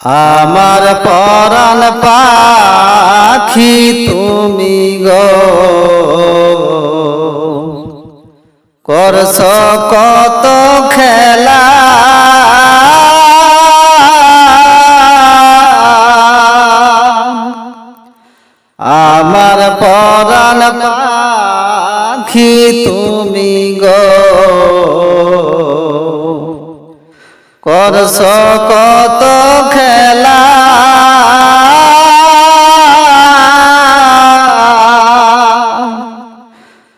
আমার পরাণ পাখি তুমি গো। করছ কত খেলা। আমার পরাণ পাখি তুমি গো। করছ কত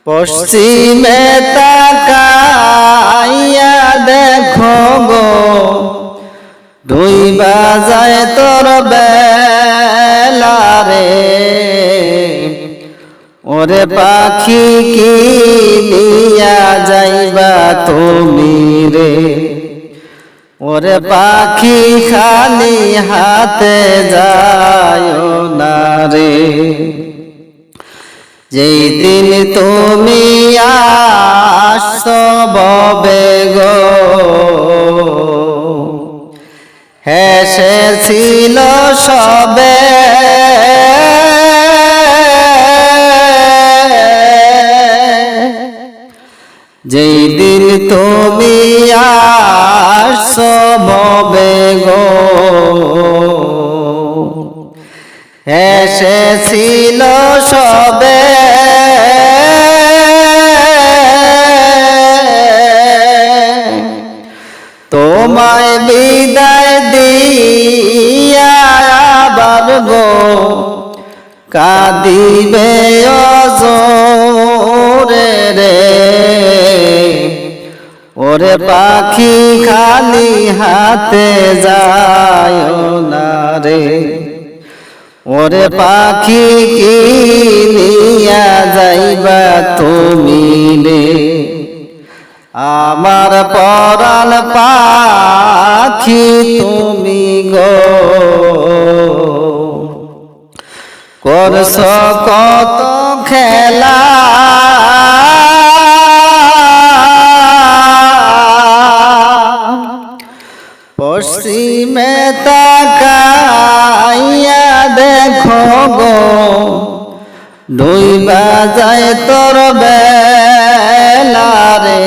পশ্চিমে তাকাইয়া দেখো গো, দুই বাজায় তোর বেলা রে ওরে পাখি কি নিয়া যাইবা তুমি রে? ওরে পাখি খালি হাতে যায় না রে। যেই দিন তুমি আসবে গো হেসেছিল সবে। যেই দিন তুমি আসবে গো এসেছিল সবে। তোমায় বিদায় দিয়া আবার গো, কাঁদিবে অজরে রে। ওরে পাখি খালি হাতে যায় না রে। ওরে পাখি কি নিয়া যাইবা তুমি রে? আমার পরাণ পাখি তুমি গো। করছ কত খেলা? পশ্চিমে তাকাইয়া দেখো গো দুই বাজায় তোর বেলা রে।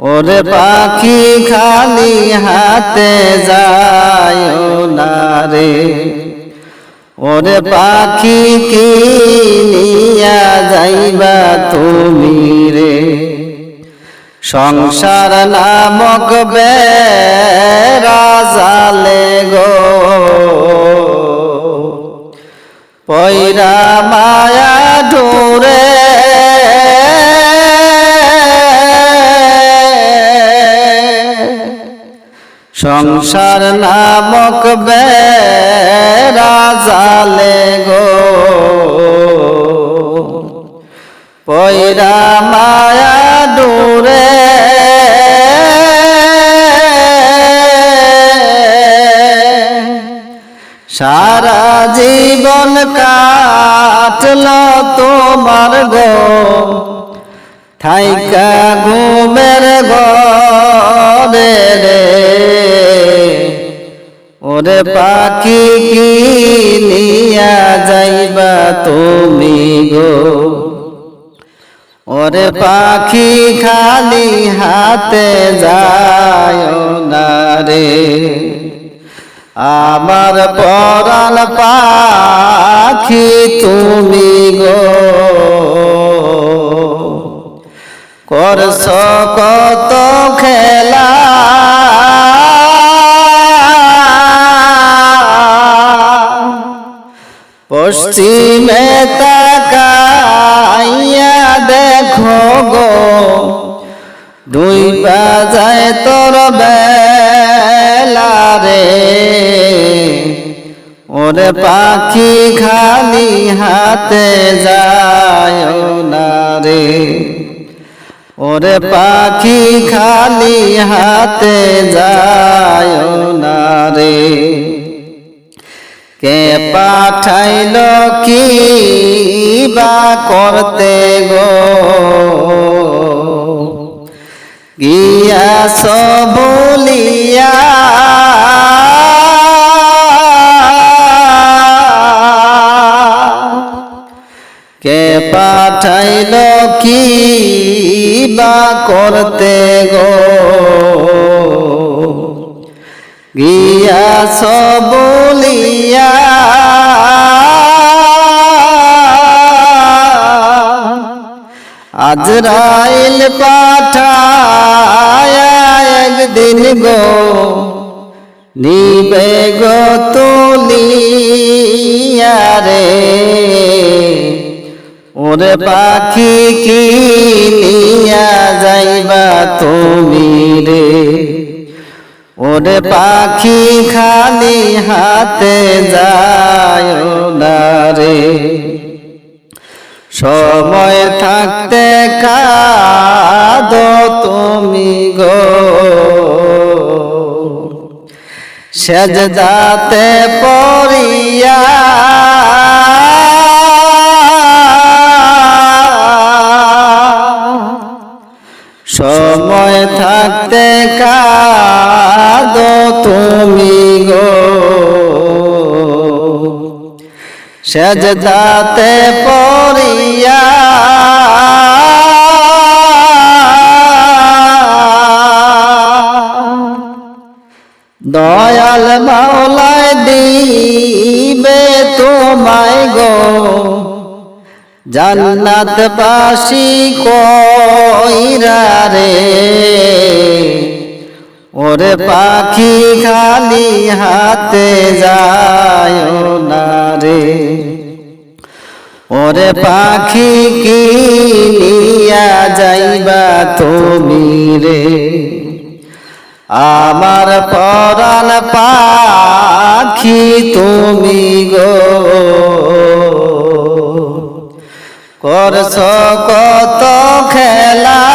ওরে পাখি খালি হাতে যায় না রে। ওরে পাখি কি নিয়া যাইবা তুমি রে। সংসার নামক বেড়াজালে গো। পয়রা মায়া ডোরে সংসার নামক বেড়াজালে গো। পয়রা মায়া ডোরে সারা জীবন কাটল তোমার গো। থাইকা ঘুমের গরে রে। ওরে পাখি কি নিয়া যাইবা তুমি গো? ওরে পাখি খালি হাতে যায় না রে। আমার পরাণ পাখি তুমি গো। করছ কত খেলা। পশ্চিমে তাকাইয়া দেখো গো, দুই বাজায় তোর বেলা রে। ওরে পাখি খালি হাতে যায় না রে। ওরে পাখি খালি হাতে যায় না রে। কে পাঠাইল কি বা করতে গো? গিয়াস বলিয়া কে পাঠাইল কি বা করতে গো? গিয়াছ বলিয়া আজরাইল পাঠায় একদিন গো, নিবে গো তুলিয়া রে। ওরে পাখি কি নিয়া যাইবা তুমি রে। ওরে পাখি খালি হাতে যায় না রে। সময় থাকতে কাদ তুমি গো। সেজদাতে পড়িয়া সময় থাকতে কাদ তুমি গো। সেজদাতে পড়িয়া দয়াল মাওলায় দিবে তোমায় গো। জান্নাত বাসি কইরা রে। ওরে পাখি খালি হাতে যায় না রে। ওরে পাখি কি নিয়া যাইবা তুমি রে। আমার পরাণ পাখি তুমি গো। করছ কত খেলা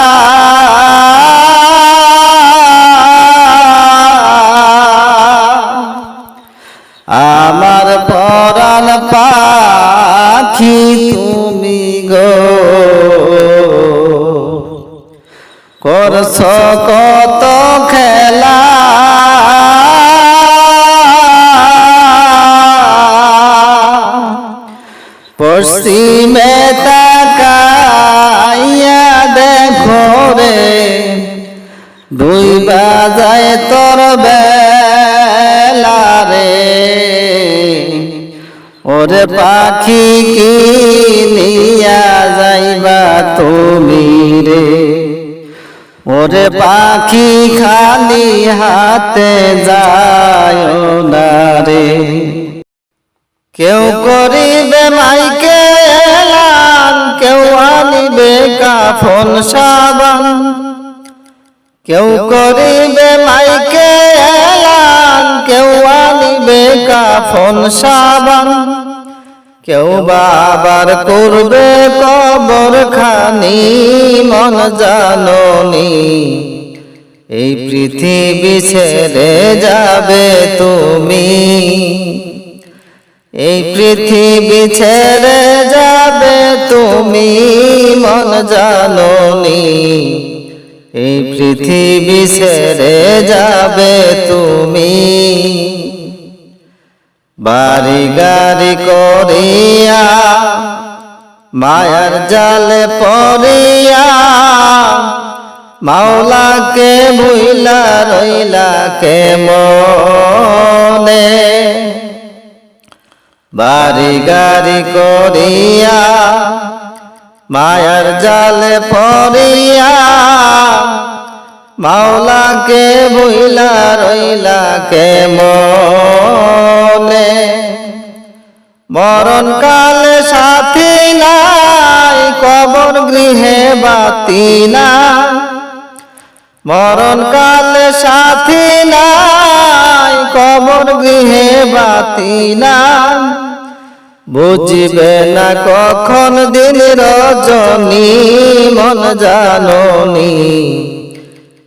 করছ কত খেলা। পশ্চিমে তাকাইয়া দেখো রে, দুই বাজায় তোর বেলা রে। ওরে পাখি কি নিয়া যাইবা তুমি রে। ওরে পাখি খালি হাতে যায় না রে। কেউ করিবে মাইকে এলান কেউ আনিবে কাফন সাবান। কেউ করিবে মাইকে এলান কেউ আনিবে কাফন সাবান। কেউ বাবার করবে কবর খানি মন জাননি। এই পৃথিবী ছেড়ে যাবে তুমি। এই পৃথিবী ছেড়ে যাবে তুমি, মন জাননি। এই পৃথিবী ছেড়ে যাবে তুমি। বাড়ি গাড়ি করিয়া, মায়ার জালে পড়িয়া, মাওলাকে ভুইলা রইলা কে মনে বাড়ি গাড়ি করিয়া, মায়ার জালে পড়িয়া মাওলাকে ভুইলা রইলা কে মনে মরণ কালে সাথী নাই, কবর গৃহে বাতি না মরণ কালে সাথী নাই, কবর গৃহে বাতি না বুঝবে না কখন দিন রজনী, মন জাননি।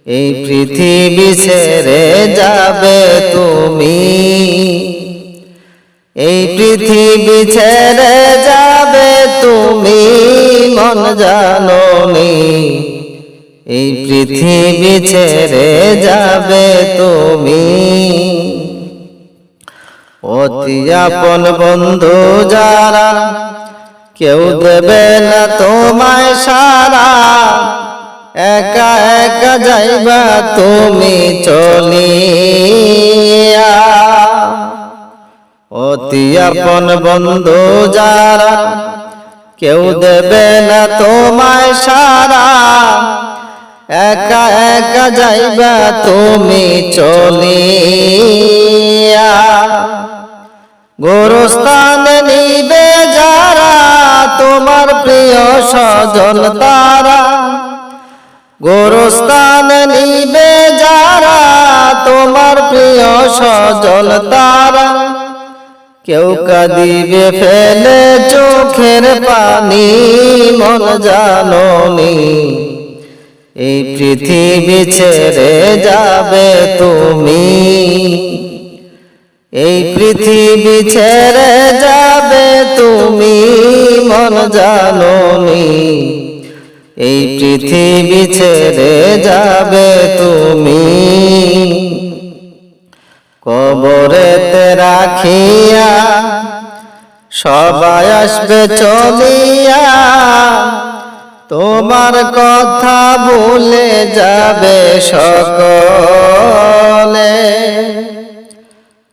এই পৃথিবী ছেড়ে যাবে তুমি। এই পৃথিবী ছেড়ে যাবে তুমি, মন জাননি। এই পৃথিবী ছেড়ে যাবে তুমি। অতি আপন বন্ধু যারা, কেউ দেবে না তোমায় সারা। একা একা যাইবা তুমি চলিয়া। অতি আপন বন্ধু যারা, কেউ দেবে না তোমায় সারা। একা একা যাইবা তুমি চলিয়া। গোরস্থানে নিবে যারা, তোমার প্রিয় স্বজন তারা। গোরস্থানে নিবে যারা, তোমার প্রিয় স্বজন তারা। কেউ কাঁদিবে ফেলে চোখের পানি, মন জাননি। এই পৃথিবী ছেড়ে যাবে তুমি। এই পৃথিবী ছেড়ে যাবে তুমি, মন জাননি। এই পৃথিবী ছেড়ে যাবে তুমি। কবরেতে রাখিয়া সবাই আসবে চলিয়া। তোমার কথা ভুলে যাবে সকলে।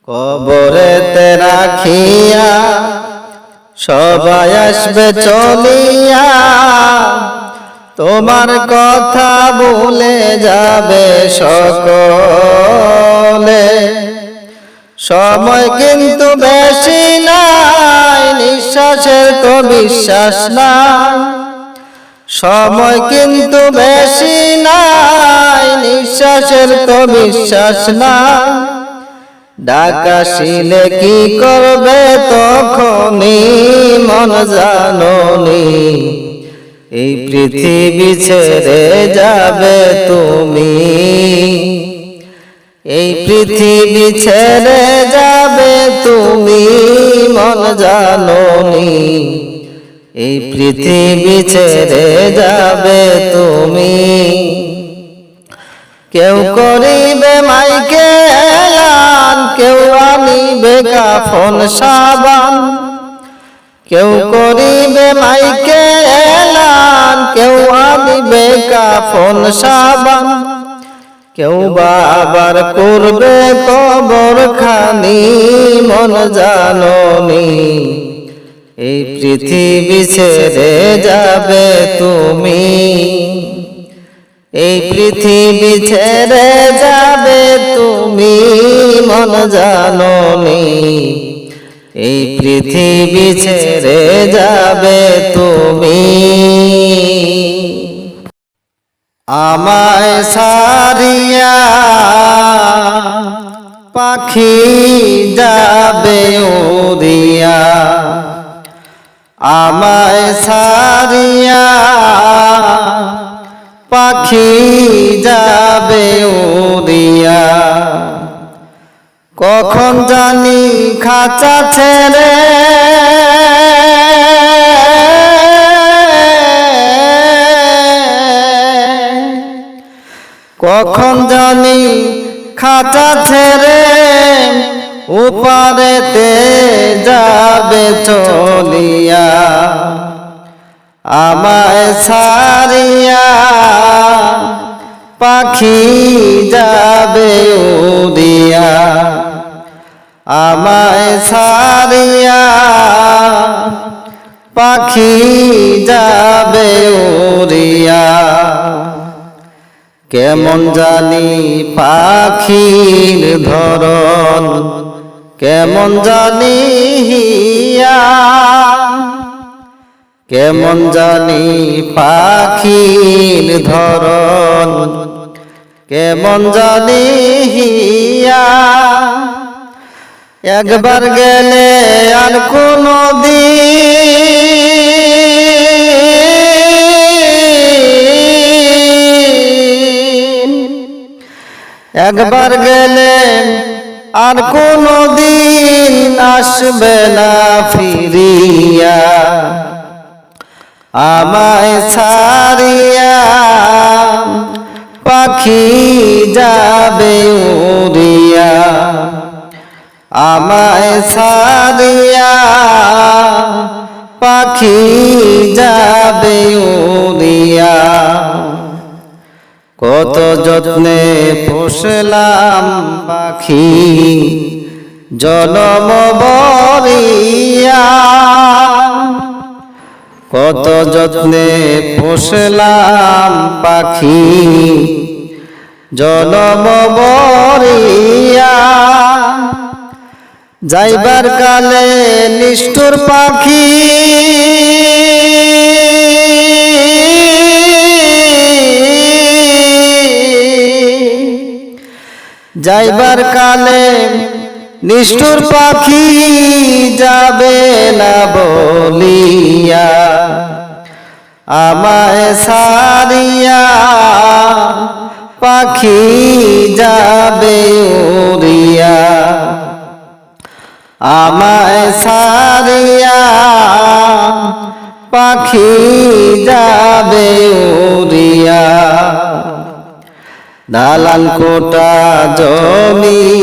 কবরেতে রাখিয়া সবাই আসবে চলিয়া। তোমার কথা ভুলে যাবে সকলে। সময় কিন্তু বেশি নাই, নিঃশ্বাসের তো বিশ্বাস নাই। সময় কিন্তু বেশি নাই, নিঃশ্বাসের তো বিশ্বাস নাই। ডাকাশিলে কি করবে তখনই মন জাননি। এই পৃথিবী ছেড়ে যাবে তুমি। এই পৃথিবী ছেড়ে যাবে তুমি, মন জাননি। এই পৃথিবী ছেড়ে যাবে তুমি। কেউ করিবে মাইকে এলান, কেউ আনিবে কাফন সাবান। কেউ করিবে মাইকে কেউ আনিবে কাফন সাবান। কেউ বাবার করবে কবর খানি মন জাননি এই পৃথিবী ছেড়ে যাবে তুমি। এই পৃথিবী ছেড়ে যাবে তুমি মন জাননি এই পৃথিবী ছেড়ে যাবে তুমি। আমায় সারিয়া পাখি যাবে উড়িয়া আমায় সারিয়া পাখি যাবে উড়িয়া কখন জানি খাঁচা ছেড়ে কখন জানি খাঁচা ছেড়ে উপারেতে যাবে চলিয়া। আমায় সারিয়া পাখি যাবে উড়িয়া। আমায় সারিয়া পাখি যাবে উড়িয়া। কেমন জানি পাখির ধরন কেমন জানি হিয়া কেমন জানি পাখির ধরন কেমন জানি হিয়া। একবার গেলে আর কোনো দিন একবার গেলে আর কোনো দিন আসবে না ফিরিয়া। আমায় ছাড়িয়া পাখি যাবে উড়িয়া। আমায় ছাড়িয়া পাখি যাবে উড়িয়া। কত যত্নে পোষলাম পাখি জনম কত যত্নে পোষলাম পাখি জনম যাইবার কালে নিষ্ঠুর পাখি যাইবার কালে নিষ্ঠুর পাখি যাবে না বলিয়া। আমায় সারিয়া পাখি যাবে উড়িয়া। আমায় সারিয়া পাখি যাবে উড়িয়া। দালান কোটা জমিদারি,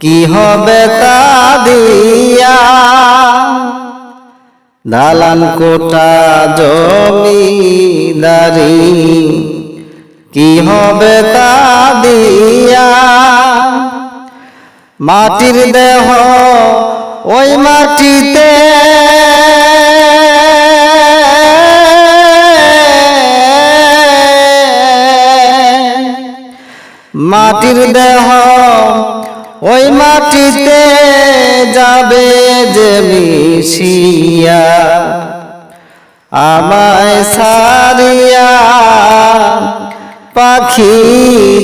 কি হবে তা দিয়া? দালান কোটা জমিদারি, কি হবে তা দিয়া? মাটির দেহ ওই মাটিতে মাটির দেহ ওই মাটিতে যাবে যে মিশিয়া। আমায় সারিয়া পাখি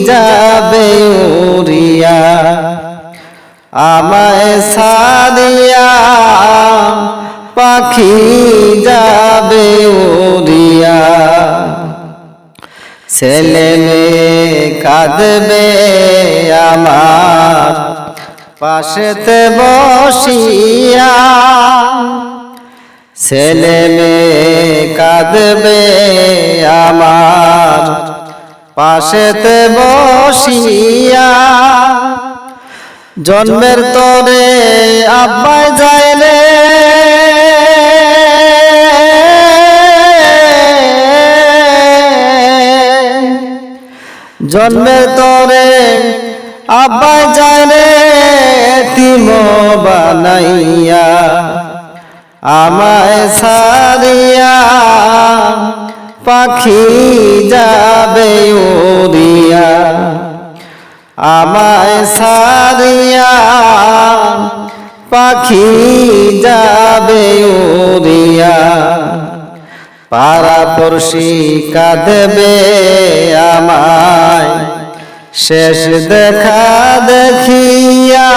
যাবে উড়িয়া। আমায় সারিয়া পাখি যাবে উড়িয়া। ছেলে মেয়ে কাঁদবে আমার। পাশেতে বসিয়া ছেলে মেয়ে কাঁদবে আমার। পাশেতে বসিয়া জন্মের তরে আব্বাই যায় রে জন্মের তরে যায় রে তিম বানাইয়া আমায় সারিয়া পাখি যাবে উড়িয়া আমায় সারিয়া পাখি যাবে উড়িয়া পাড়া পড়শি কাঁদবে আমায়। শেষ দেখা দেখিয়া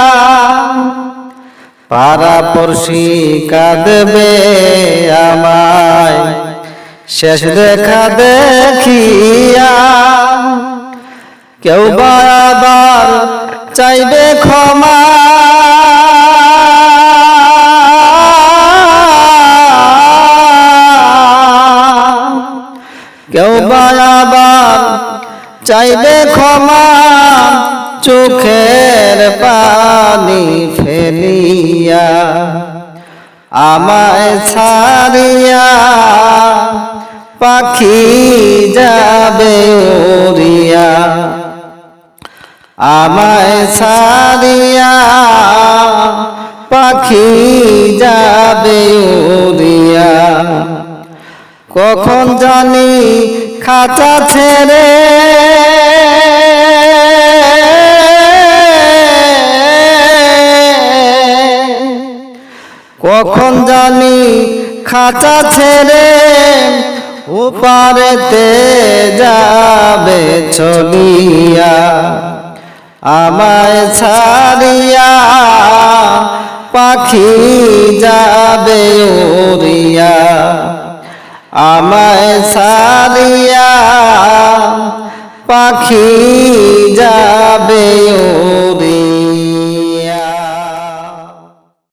পাড়া পড়শি কাঁদবে আমায়। শেষ দেখা দেখিয়া কেউ বা আবার চাইবে ক্ষমা। কেউ বা আবার চাইবে ক্ষমা চোখের পানি ফেলিয়া, আমায় ছাড়িয়া পাখি যাবে উড়িয়া, আমায় ছাড়িয়া পাখি যাবে উড়িয়া। কখন জানি খাঁচা ছেড়ে কখন জানি খাঁচা ছেড়ে উপারেতে যাবে চলিয়া আমায় ছাড়িয়া পাখি যাবে উড়িয়া। আমায় সারিয়া পাখি যাবে উড়িয়া